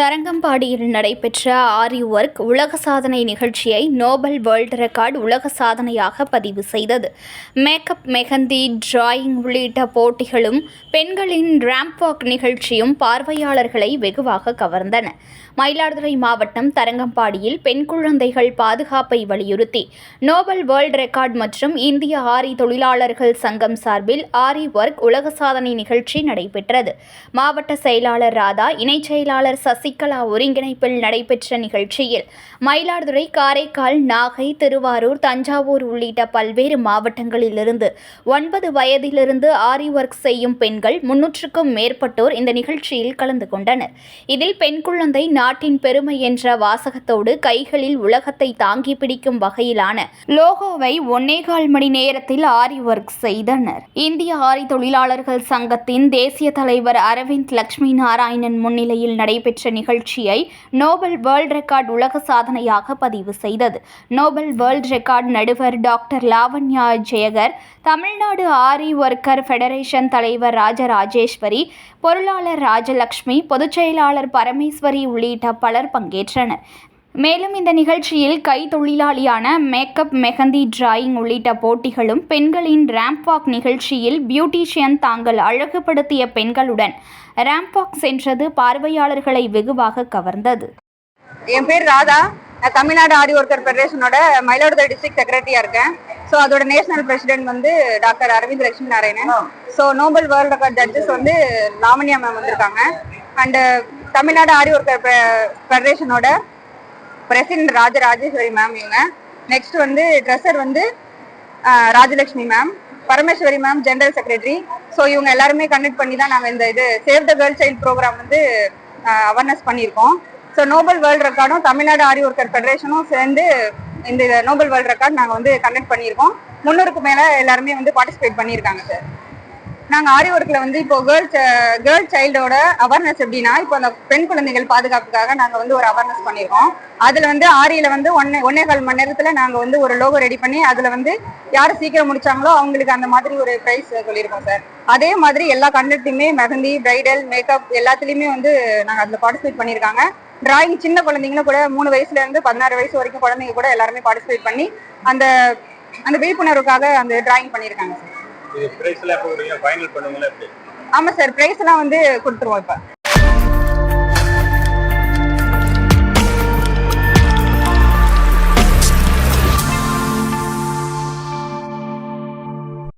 தரங்கம்பாடியில் நடைபெற்ற ஆரி ஒர்க் உலக சாதனை நிகழ்ச்சியை நோபல் வேர்ல்ட் ரெக்கார்ட் உலக சாதனையாக பதிவு செய்தது. மேக்கப் மெஹந்தி டிராயிங் உள்ளிட்ட போட்டிகளும் பெண்களின் ரேம்ப் வாக் நிகழ்ச்சியும் பார்வையாளர்களை வெகுவாக கவர்ந்தன. மயிலாடுதுறை மாவட்டம் தரங்கம்பாடியில் பெண் குழந்தைகள் பாதுகாப்பை வலியுறுத்தி நோபல் வேர்ல்ட் ரெக்கார்ட் மற்றும் இந்திய ஆரி தொழிலாளர்கள் சங்கம் சார்பில் ஆரி ஒர்க் உலக சாதனை நிகழ்ச்சி நடைபெற்றது. மாவட்ட செயலாளர் ராதா இணைச் செயலாளர் சசி சசிகலா ஒருங்கிணைப்பில் நடைபெற்ற நிகழ்ச்சியில் மயிலாடுதுறை காரைக்கால் நாகை திருவாரூர் தஞ்சாவூர் உள்ளிட்ட பல்வேறு மாவட்டங்களிலிருந்து ஒன்பது வயதிலிருந்து ஆரி ஒர்க் செய்யும் பெண்கள் முன்னூற்றுக்கும் மேற்பட்டோர் இந்த நிகழ்ச்சியில் கலந்து கொண்டனர். இதில் பெண் குழந்தை நாட்டின் பெருமை என்ற வாசகத்தோடு கைகளில் உலகத்தை தாங்கி பிடிக்கும் வகையிலான லோகோவை ஒன்னேகால் மணி நேரத்தில் ஆரி ஒர்க் செய்தனர். இந்திய ஆரி தொழிலாளர்கள் சங்கத்தின் தேசிய தலைவர் அரவிந்த் லட்சுமி நாராயணன் முன்னிலையில் நடைபெற்ற நிகழ்ச்சியை நோபல் வேர்ல்ட் ரெக்கார்ட் உலக சாதனையாக பதிவு செய்தது. நோபல் வேர்ல்ட் ரெக்கார்ட் நடுவர் doctor Lavanya Jayakar Tamil Nadu Aari worker federation தலைவர் ராஜராஜேஸ்வரி பொருளாளர் ராஜலக்ஷ்மி பொதுச் செயலாளர் பரமேஸ்வரி உள்ளிட்ட பலர் பங்கேற்றனர். மேலும் இந்த நிகழ்ச்சியில் கைத்தொழிலாளியான மேக்கப் மெஹந்தி டிராயிங் உள்ளிட்ட போட்டிகளும் பெண்களின் ரேம்ப் வாக் நிகழ்ச்சியில் பியூட்டிஷியன் தாங்கள் அழகுபடுத்திய பெண்களுடன் ரேம்ப் வாக் சென்றது பார்வையாளர்களை வெகுவாக கவர்ந்தது. என் பேர் ராதா. நான் தமிழ்நாடு ஆரி ஒர்க்கர் ஃபெடரேஷனோட மயிலாடுதுறை டிஸ்ட்ரிக்ட் செக்ரட்டரியா இருக்கேன். ஸோ அதோட நேஷனல் பிரசிடென்ட் வந்து doctor Aravind Lakshmi Narayanan so Nobel world record judges வந்து லாவண்யா மேம் வந்திருக்காங்க. அண்டு தமிழ்நாடு ஆரி ஒர்க்கர் ஃபெடரேஷனோட பிரசிடென்ட் ராஜராஜேஸ்வரி மேம் இவங்க. நெக்ஸ்ட் வந்து ட்ரெஸ்ஸர் வந்து Rajalakshmi ma'am Parameswari ma'am general secretary so இவங்க எல்லாருமே கண்டக்ட் பண்ணி தான் நாங்கள் இந்த இது save the girl child program வந்து அவேர்னஸ் பண்ணியிருக்கோம். ஸோ நோபல் வேர்ல்ட் ரெக்கார்டும் தமிழ்நாடு ஆரி ஒர்க்கர் ஃபெடரேஷனும் சேர்ந்து இந்த நோபல் வேர்ல்ட் ரெக்கார்ட் நாங்கள் வந்து கண்டக்ட் பண்ணியிருக்கோம். முன்னூறுக்கு மேலே எல்லாருமே வந்து பார்ட்டிசிபேட் பண்ணியிருக்காங்க சார் நாங்கள் ஆரி ஒர்க்கில் வந்து இப்போ கேர்ள்ஸ் கேர்ள் சைல்டோட அவேர்னஸ் எப்படின்னா இப்போ அந்த பெண் குழந்தைகள் பாதுகாப்புக்காக நாங்கள் வந்து ஒரு அவேர்னஸ் பண்ணியிருக்கோம் அதில் வந்து ஆரியில் வந்து ஒன்னே ஒன்னே கால் மணி நேரத்தில் நாங்கள் வந்து ஒரு லோகோ ரெடி பண்ணி அதில் வந்து யார் சீக்கிரம் முடிச்சாங்களோ அவங்களுக்கு அந்த மாதிரி ஒரு ப்ரைஸ் சொல்லியிருக்கோம் சார். அதே மாதிரி எல்லா கண்டக்டையுமே மெஹந்தி பிரைடல் மேக்கப் எல்லாத்துலேயுமே வந்து நாங்கள் அதில் பார்ட்டிசிபேட் பண்ணியிருக்காங்க டிராயிங் சின்ன குழந்தைங்களும் கூட மூணு வயசுல இருந்து பதினாறு வயசு வரைக்கும் குழந்தைங்க கூட எல்லாருமே பார்ட்டிசிபேட் பண்ணி அந்த அந்த விழிப்புணர்வுக்காக அந்த டிராயிங் பண்ணியிருக்காங்க சார். இது எல்லாம் எப்போ கொடுங்க ஃபைனல் பண்ணுவீங்களா எப்படி? ஆமா சார் பிரைஸ் எல்லாம் வந்து கொடுத்துருவோம் இப்போ.